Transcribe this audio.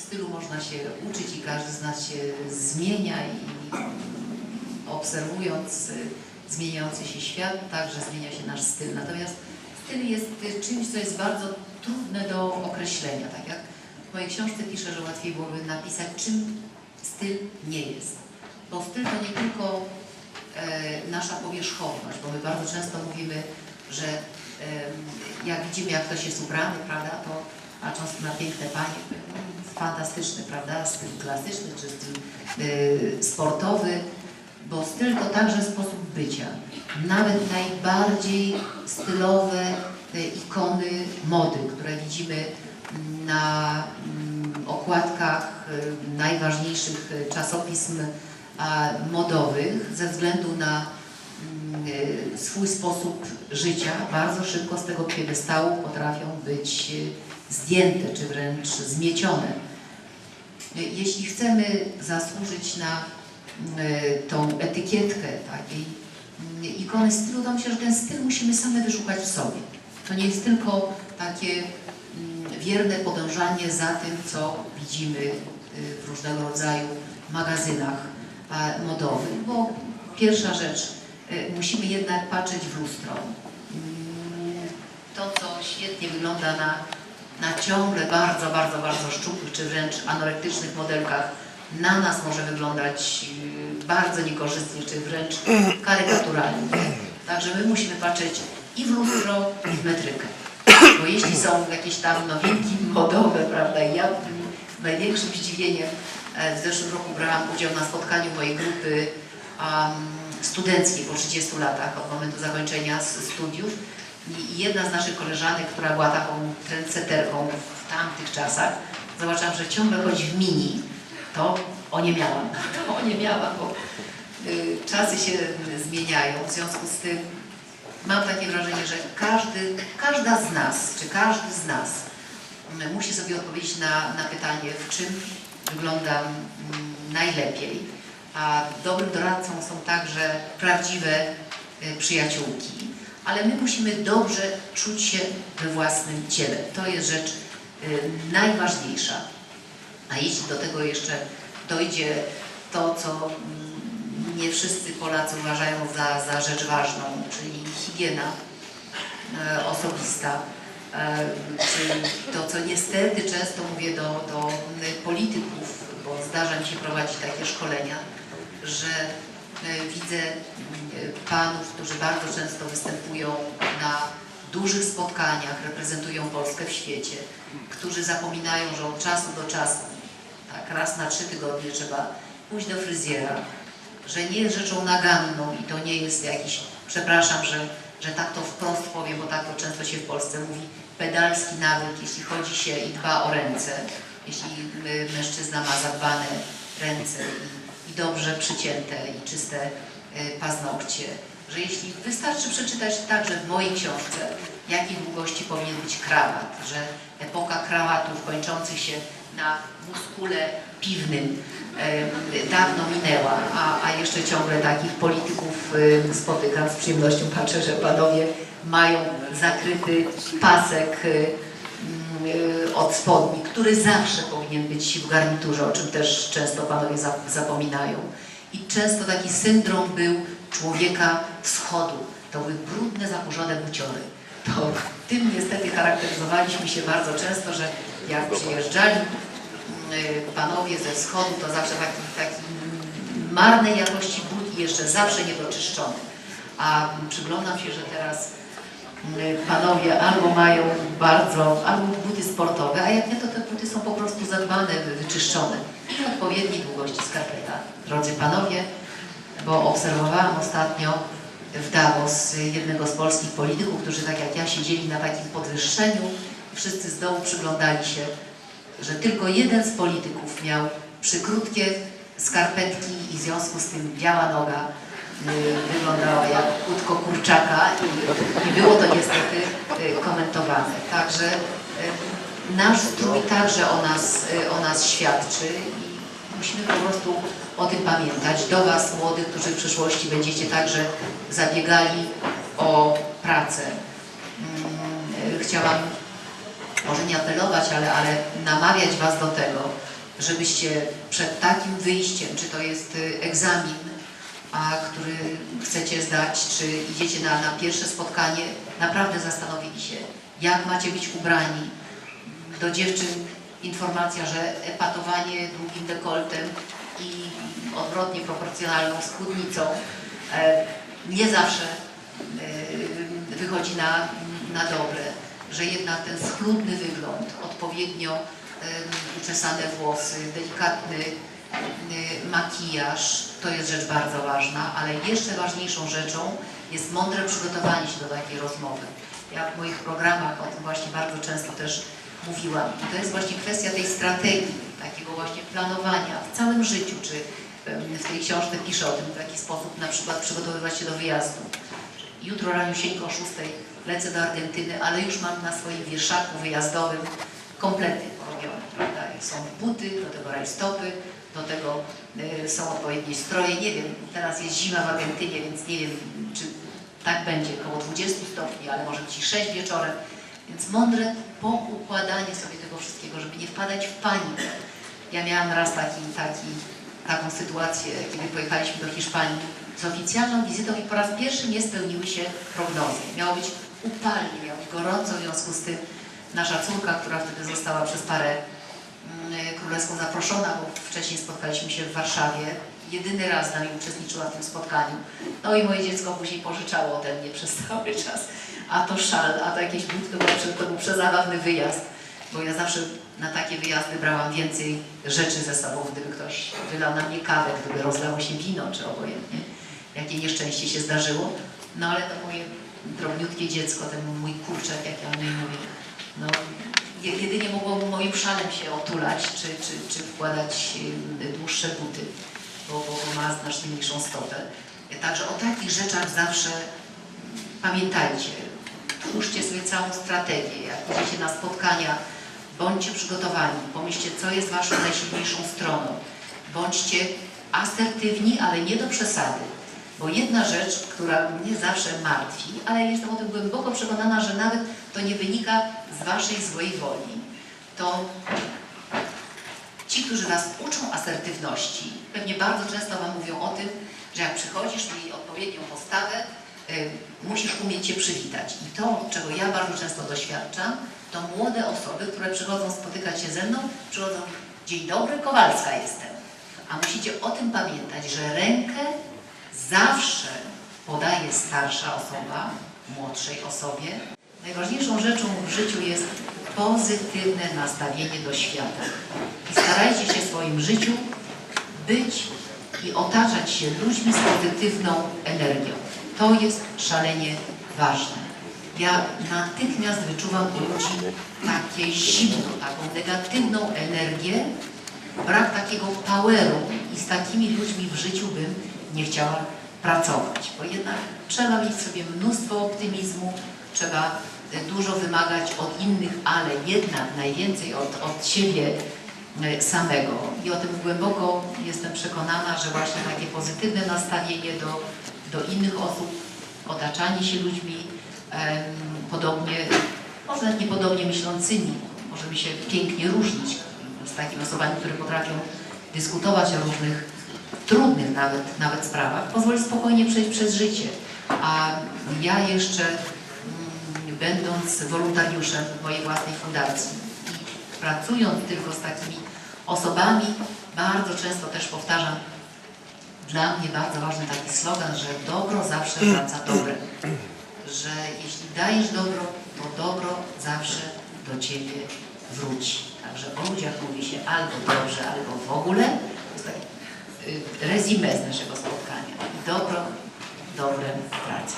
stylu można się uczyć i każdy z nas się zmienia i obserwując zmieniający się świat, także zmienia się nasz styl. Natomiast styl jest czymś, co jest bardzo trudne do określenia. Tak jak w mojej książce piszę, że łatwiej byłoby napisać, czym styl nie jest. Bo styl to nie tylko e, nasza powierzchowność, bo my bardzo często mówimy, że em, jak widzimy, jak ktoś jest ubrany, prawda, to patrząc na piękne panie, fantastyczny, prawda, styl klasyczny czy styl y, sportowy, bo styl to także sposób bycia. Nawet najbardziej stylowe te ikony mody, które widzimy na mm, okładkach y, najważniejszych y, czasopism modowych ze względu na mm, swój sposób życia, bardzo szybko z tego piedestału potrafią być zdjęte czy wręcz zmiecione. Y, Jeśli chcemy zasłużyć na y, tą etykietkę takiej mm, ikony stylu, to myślę, że ten styl musimy same wyszukać w sobie. To nie jest tylko takie mm, wierne podążanie za tym, co widzimy y, w różnego rodzaju magazynach e, modowych, bo pierwsza rzecz, y, musimy jednak patrzeć w lustro. Mm, To, co świetnie wygląda na, na ciągle bardzo, bardzo, bardzo szczupłych, czy wręcz anorektycznych modelkach, na nas może wyglądać y, bardzo niekorzystnie, czy wręcz karykaturalnie. Także my musimy patrzeć i w lustro, i w metrykę. Bo jeśli są jakieś tam nowinki modowe, prawda, ja z największym zdziwieniem e, w zeszłym roku brałam udział na spotkaniu mojej grupy um, studenckiej po 30 latach od momentu zakończenia studiów i jedna z naszych koleżanek, która była taką trendseterką w tamtych czasach, zobaczyłam, że ciągle chodzi w mini, to o nie miałam, to o nie miałam, bo y, czasy się zmieniają, w związku z tym mam takie wrażenie, że każdy, każda z nas, czy każdy z nas mm, musi sobie odpowiedzieć na, na pytanie, w czym wyglądam mm, najlepiej. A dobrym doradcą są także prawdziwe y, przyjaciółki. Ale my musimy dobrze czuć się we własnym ciele. To jest rzecz y, najważniejsza. A jeśli do tego jeszcze dojdzie to, co mm, nie wszyscy Polacy uważają za, za rzecz ważną, czyli higiena e, osobista, e, czyli to, co niestety często mówię do, do polityków, bo zdarza mi się prowadzić takie szkolenia, że widzę mm, panów, którzy bardzo często występują na dużych spotkaniach, reprezentują Polskę w świecie, którzy zapominają, że od czasu do czasu, tak raz na trzy tygodnie trzeba pójść do fryzjera, że nie jest rzeczą naganną i to nie jest jakiś, przepraszam, że, że tak to wprost powiem, bo tak to często się w Polsce mówi, pedalski nawyk, jeśli chodzi się i dba o ręce, jeśli y, mężczyzna ma zadbane ręce i dobrze przycięte i czyste y, paznokcie, że jeśli wystarczy przeczytać także w mojej książce, jakiej długości powinien być krawat, że epoka krawatów kończących się na muskule piwnym e, dawno minęła, a, a jeszcze ciągle takich polityków e, spotykam z przyjemnością, patrzę, że panowie mają zakryty pasek od spodni, który zawsze powinien być w garniturze, o czym też często panowie za- zapominają. I często taki syndrom był człowieka wschodu. To były brudne, zakurzone buciory. To tym niestety charakteryzowaliśmy się bardzo często, że jak przyjeżdżali mm, panowie ze wschodu, to zawsze taki, taki marnej jakości but i jeszcze zawsze niedoczyszczony. A przyglądam się, że teraz panowie albo mają bardzo, albo buty sportowe, a jak nie, to te buty są po prostu zadbane, wy- wyczyszczone odpowiedniej długości skarpeta. Drodzy panowie, bo obserwowałam ostatnio w Davos jednego z polskich polityków, którzy tak jak ja siedzieli na takim podwyższeniu wszyscy z dołu przyglądali się, że tylko jeden z polityków miał przykrótkie skarpetki i w związku z tym biała noga y, wyglądała jak kłódko kurczaka i, i było to niestety y, komentowane. Także y, nasz strój także o nas, y, o nas świadczy i musimy po prostu o tym pamiętać. Do Was, młodych, którzy w przyszłości będziecie także zabiegali o pracę. Mm, y, Chciałam może nie apelować, ale, ale namawiać Was do tego, żebyście przed takim wyjściem, czy to jest y, egzamin, który chcecie zdać, czy idziecie na, na pierwsze spotkanie, naprawdę zastanowili się, jak macie być ubrani. Do dziewczyn informacja, że epatowanie długim dekoltem i odwrotnie proporcjonalną spódnicą e, nie zawsze e, wychodzi na, na dobre, że jednak ten schludny wygląd, odpowiednio em, uczesane włosy, delikatny makijaż, to jest rzecz bardzo ważna, ale jeszcze ważniejszą rzeczą jest mądre przygotowanie się do takiej rozmowy. Ja w moich programach o tym właśnie bardzo często też mówiłam. I to jest właśnie kwestia tej strategii, takiego właśnie planowania w całym życiu, czy w tej książce piszę o tym, w jaki sposób na przykład przygotowywać się do wyjazdu. Jutro raniusieńko o 6 lecę do Argentyny, ale już mam na swoim wieszaku wyjazdowym komplety? Są buty, do tego rajstopy, do tego y, są odpowiednie stroje. Nie wiem, teraz jest zima w Argentynie, więc nie wiem, czy tak będzie, około 20 stopni, ale może być i 6 wieczorem. Więc mądre poukładanie sobie tego wszystkiego, żeby nie wpadać w panikę. Ja miałam raz taki, taki, taką sytuację, kiedy pojechaliśmy do Hiszpanii z oficjalną wizytą i po raz pierwszy nie spełniły się prognozy. Miało być upalnie, miało być gorąco, w związku z tym nasza córka, która wtedy została przez parę królewską zaproszona, bo wcześniej spotkaliśmy się w Warszawie, jedyny raz z nami uczestniczyła w tym spotkaniu. No i moje dziecko później pożyczało ode mnie przez cały czas, a to szal, a to jakieś budki, to, był- przezabawny wyjazd, bo ja zawsze na takie wyjazdy brałam więcej rzeczy ze sobą, gdyby ktoś wylał na mnie kawę, gdyby rozlało się wino, czy obojętnie, jakie nieszczęście się zdarzyło. No ale to moje drobniutkie dziecko, ten mój kurczak, jak ja o mówię, no, jedynie mogło moim szalem się otulać, czy, czy, czy wkładać y, dłuższe buty, bo, bo ma znacznie mniejszą stopę. Także o takich rzeczach zawsze pamiętajcie, twórzcie sobie całą strategię, jak idziecie na spotkania, bądźcie przygotowani, pomyślcie, co jest waszą najsilniejszą stroną. Bądźcie asertywni, ale nie do przesady. Bo jedna rzecz, która mnie zawsze martwi, ale jestem o tym głęboko przekonana, że nawet to nie wynika z waszej złej woli, to ci, którzy was uczą asertywności, pewnie bardzo często wam mówią o tym, że jak przychodzisz, miej odpowiednią postawę, y, musisz umieć się przywitać. I to, czego ja bardzo często doświadczam, to młode osoby, które przychodzą spotykać się ze mną, przychodzą, dzień dobry, Kowalska jestem. A musicie o tym pamiętać, że rękę zawsze podaje starsza osoba młodszej osobie. Najważniejszą rzeczą w życiu jest pozytywne nastawienie do świata. I starajcie się w swoim życiu być i otaczać się ludźmi z pozytywną energią. To jest szalenie ważne. Ja natychmiast wyczuwam u ludzi takie zimno, taką negatywną energię, brak takiego poweru i z takimi ludźmi w życiu bym nie chciała pracować, bo jednak trzeba mieć sobie mnóstwo optymizmu, trzeba e, dużo wymagać od innych, ale jednak najwięcej od, od siebie e, samego. I o tym głęboko jestem przekonana, że właśnie takie pozytywne nastawienie do, do innych osób, otaczanie się ludźmi em, podobnie, może nawet niepodobnie myślącymi, możemy się pięknie różnić z takimi osobami, które potrafią dyskutować o różnych trudnych nawet, nawet sprawach, pozwoli spokojnie przejść przez życie. A ja jeszcze, mm, będąc wolontariuszem mojej własnej fundacji i pracując tylko z takimi osobami, bardzo często też powtarzam, dla mnie bardzo ważny taki slogan, że dobro zawsze wraca dobrem. Że jeśli dajesz dobro, to dobro zawsze do Ciebie wróci. Także o ludziach mówi się albo dobrze, albo w ogóle. Y, rezime z naszego spotkania. Dobro dobrem wraca.